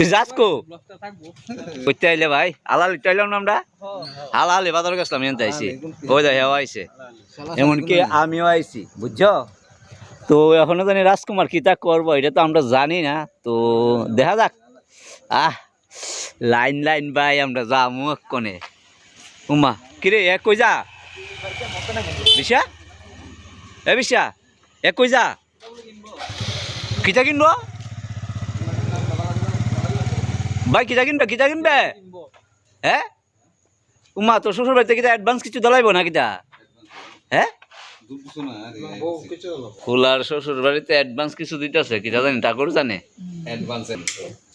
তুই কো। করতে আইলে ভাই আলাল চাইলাম না আমরা? হালাল বাজার গেছিলাম, এনতে আইসি ওই দেখ হেওয়া আইসে এমনকি আমিও আইছি, বুঝছ? তো এখনও জানি রাজকুমার কি তা করব, এটা তো আমরা জানি না। তো দেখা যাক। আহ, লাইন লাইন ভাই, আমরা যা মুখ কোনে উমা, কিরে এক কই যা? বিশা? এ বিশা এক কই যা? কিতা কিনবো? ভাই কিতা কিনবে কিতা কিনবে হ্যাঁ উমা তোর শ্বশুর বাড়িতে কিতা অ্যাডভান্স কিছু দলাইবো না কিতা হ্যাঁ ফুলার শ্বশুর বাড়িতে অ্যাডভান্স কিছু দিতেছে কিতা জানি ঠাকুর জানে?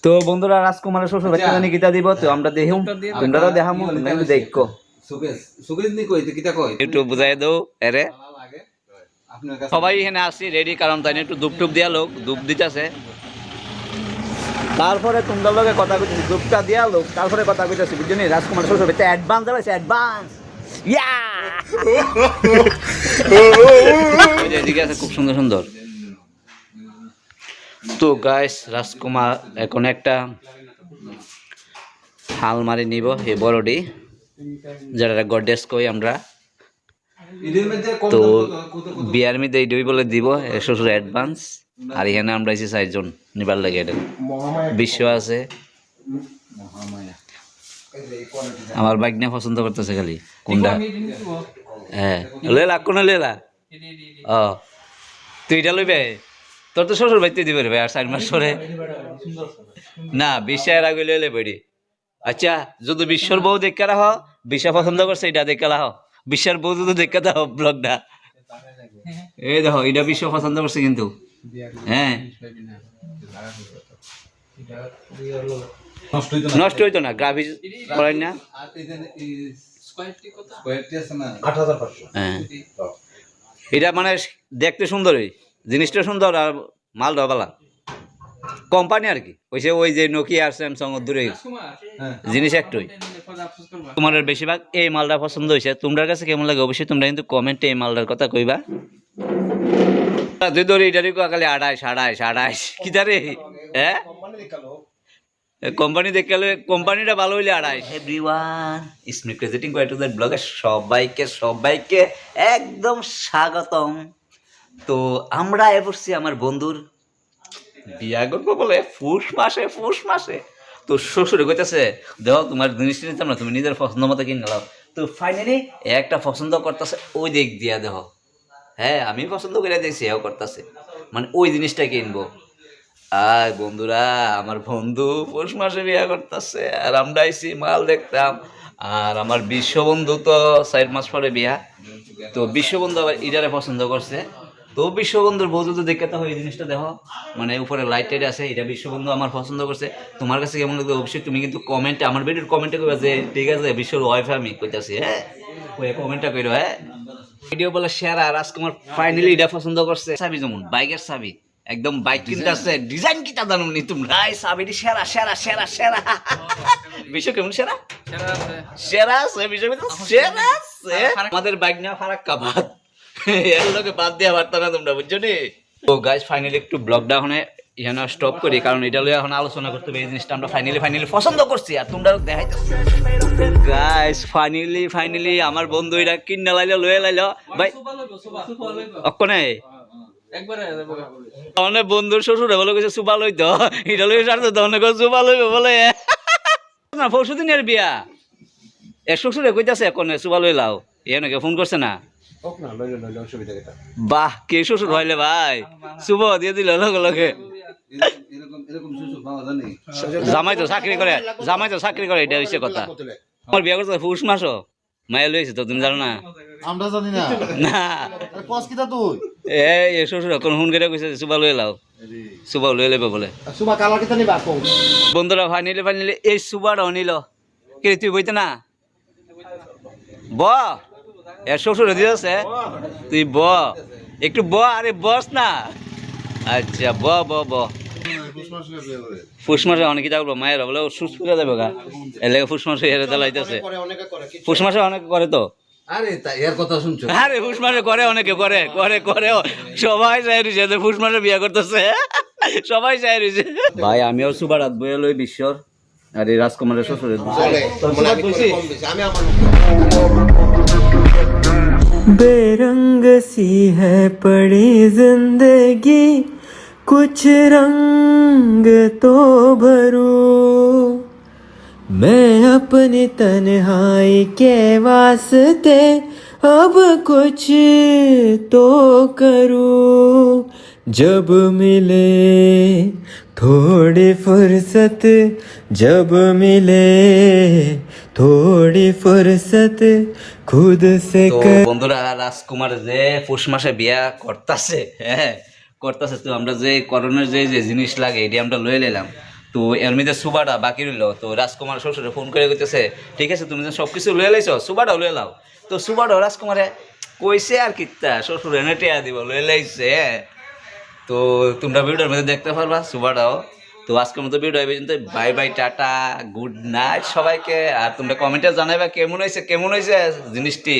তো বন্ধুরা রাজকুমারের শ্বশুর বাড়িতে জানি কিতা দিব তো আমরা দেখিম তোমরা তো দেখামু দেখো। একটু বুঝাই দাও এরে। সবাই এখানে আসি রেডি কারণ তাই একটু দুপ টুপ দিয়া লোক ধূপ দিতেছে। তারপরে তোমরা লগে কথা কইতেছি ধূপটা দিয়া লোক তারপরে কথা কইতেছি বুঝছ নি? রাজকুমার শ্বশুর বাড়িতে অ্যাডভান্স দেওয়া অ্যাডভান্স ইয়া এদিকে আছে খুব সুন্দর সুন্দর। তো গাইস রাজকুমার এখন একটা হাল মারি নিব এই বড়ডি যেটা গডেস কই আমরা। তো বিয়ার মধ্যে এই দুই বলে দিব এ শ্বশুর অ্যাডভান্স আর এখানে আমরা এসে চারজন, নিবার লাগে এটা। বিশ্ব আছে। আমার বাইক নিয়ে পছন্দ করতেছে খালি, কোনটা? হ্যাঁ। লেলা, কোন লেলা? ও। তুই এটা লইবে? তোর তো শ্বশুর বাড়িতে দিবে ভাই, আর চার মাস পরে। না বিশ্বের আগে লইলে বইডি আচ্ছা যদি বিশ্বর বউ দেখে রাখ বিশ্ব পছন্দ করছে, এটা দেখে রাখ বিশ্বের বউ যদি দেখে দাও ব্লগটা এই দেখো, এটা বিশ্ব পছন্দ করছে কিন্তু। হ্যাঁ। নষ্ট হইতো না। গ্রাফি করেন না হ্যাঁ। এটা মানে দেখতে সুন্দরই জিনিসটা সুন্দর আর মাল ডবালা কোম্পানি আর কি ওইসে ওই যে নোকিয়া আর স্যামসাং দূরে। জিনিস একটাই। তোমার বেশিরভাগ এই মালটা পছন্দ হয়েছে। তোমার কাছে কেমন লাগে অবশ্যই তোমরা কিন্তু কমেন্টে এই মালটার কথা কইবা। হ্যাঁ? একদম স্বাগতম। তো আমরা এ পড়ছি আমার বন্ধুর বিয়া করব বলে ফুস মাসে ফুস মাসে। তো শ্বশুরে কইতেছে, দেখো, তোমার জিনিস নিতাম না, তুমি নিজের পছন্দ মতো কিনে তো ফাইনালি একটা পছন্দ করতেছে, ওই দিক দিয়া দেখো। হ্যাঁ আমি পছন্দ করে দেখছি এও করতেছে। মানে ওই জিনিসটা কিনবো। আর বন্ধুরা, আমার বন্ধু পৌষ মাসে বিয়া করতেছে, আর আমরা আইসি মাল দেখতাম। আর আমার বিশ্ববন্ধু তো চার মাস পরে বিয়া। তো বিশ্ববন্ধু আবার ইডারে পছন্দ করছে। তো বিশ্ববন্ধুর বউ যদি দেখে তো এই জিনিসটা দেখো। মানে উপরে লাইট টাইট আছে, এটা বিশ্ববন্ধু আমার পছন্দ করছে। তোমার কাছে কেমন লাগবে অবশ্যই তুমি কিন্তু কমেন্টে আমার ভিডিওর কমেন্টে করবে যে, ঠিক আছে, বিশ্বর ওয়াইফ আমি, কইতাছি হ্যাঁ? ওই কমেন্টটা কইরো হ্যাঁ? ভিডিও বলে সেরা রাজকুমার ফাইনালি এটা পছন্দ করছে। চাবি যেমন বাইকের চাবি। একদম বাইক কিনতে আসছে ডিজাইন কিটা জানো নি তোমরা? এই চাবিটি সেরা সেরা সেরা সেরা বিশ্ব কেমন সেরা সেরা আছে। বিশ্ব সেরা আছে। আমাদের বাইক নেওয়া ফারাক কাবাদ এর লোকে বাদ দেওয়া পারতো না তোমরা বুঝছ নি? তো গাইজ ফাইনালি একটু ব্লগটা ওখানে এখানে স্টপ করি কারণ এটা লইয়া এখন আলোচনা করতে হবে এই জিনিসটা আমরা ফাইনালি ফাইনালি পছন্দ করছি আর তোমরা দেখাইতেছি। গাইজ ফাইনালি ফাইনালি আমার বন্ধু এটা কিনে লাইলো লয়ে লাইলো। ভাই অক্ষণে অনেক বন্ধুর শ্বশুরে বলে গেছে সুবা লই তো এটা লই সার তো অনেক সুবা লইবে বলে। না পরশু দিনের বিয়া। এক শ্বশুরে কইতাছে এখন সুবা লই লাও। এ নাকি ফোন করছে না? বাহ কে শ্বশুর হইলে ভাই? শুভ দিয়ে দিল লগে লগে। জামাই তো চাকরি করে জামাই তো চাকরি করে এটা হচ্ছে কথা। আমার বিয়া করতে ফুস মাসও। মায়া লইছে তো তুমি জানো না। আমরা জানি না। না। কস তুই? এ এ শ্বশুর কোন ফোন করে কইছে সুবা লই লাও। সুবা লই লেবে বলে। সুমা কালার কিতা নিবা কোন বন্ধুরা ফাইনালি ফাইনালি এই সুবারও নিল। কে তুই বইতে না? ব। এ শ্বশুর দিয়েছে তুই ব। একটু ব আরে বস না। আচ্ছা ব ব ব। ফুস মাসে অনেকে যাব মায়ের বলে সুস্থ যাবে গা। ফুস মাসে হেরে দেলাইতেছে অনেকে করে ফুস মাসে অনেকে করে তো। আরে তা এর কথা শুনছো? আরে ফুস মাসে করে অনেকে করে করে করে। সবাই চাই যে ফুস মাসে বিয়ে করতেছে। সবাই চাই রয়েছে। ভাই আমিও সুবার রাত বয়ে লই বিশ্বর আর এই রাজকুমারের শ্বশুরের চলে মানে আমি করে কম कुछ रंग तो भरूं मैं अपनी तन्हाई के वास्ते अब कुछ तो करूं जब मिले थोड़ी फुर्सत जब मिले थोड़ी फुर्सत खुद से তো कर বন্ধুরা রাজকুমার যে পৌষ মাসে বিয়া করতেছে হ্যাঁ করতেছে তো আমরা যে করোনার যে যে জিনিস লাগে, এটি আমরা লয়ে নিলাম তো এর মধ্যে সুবাটা বাকি রইল। তো রাজকুমার শ্বশুরে ফোন করে কইতেছে, ঠিক আছে, তুমি যে সব কিছু লয়ে লাইছো, সুবাটাও লয়ে লাও। তো সুবাটাও রাজকুমারে কইছে আর কিত্তা শ্বশুর এনে টেয়া দিব, লয়ে লাইছে। তো তোমরা ভিডিওর মধ্যে দেখতে পারবা সুবাটাও। তো আজকের মতো ভিডিও এই পর্যন্ত bye bye, tata, good night সবাইকে। আর তোমরা কমেন্টে জানাইবা কেমন হয়েছে কেমন হয়েছে জিনিসটি।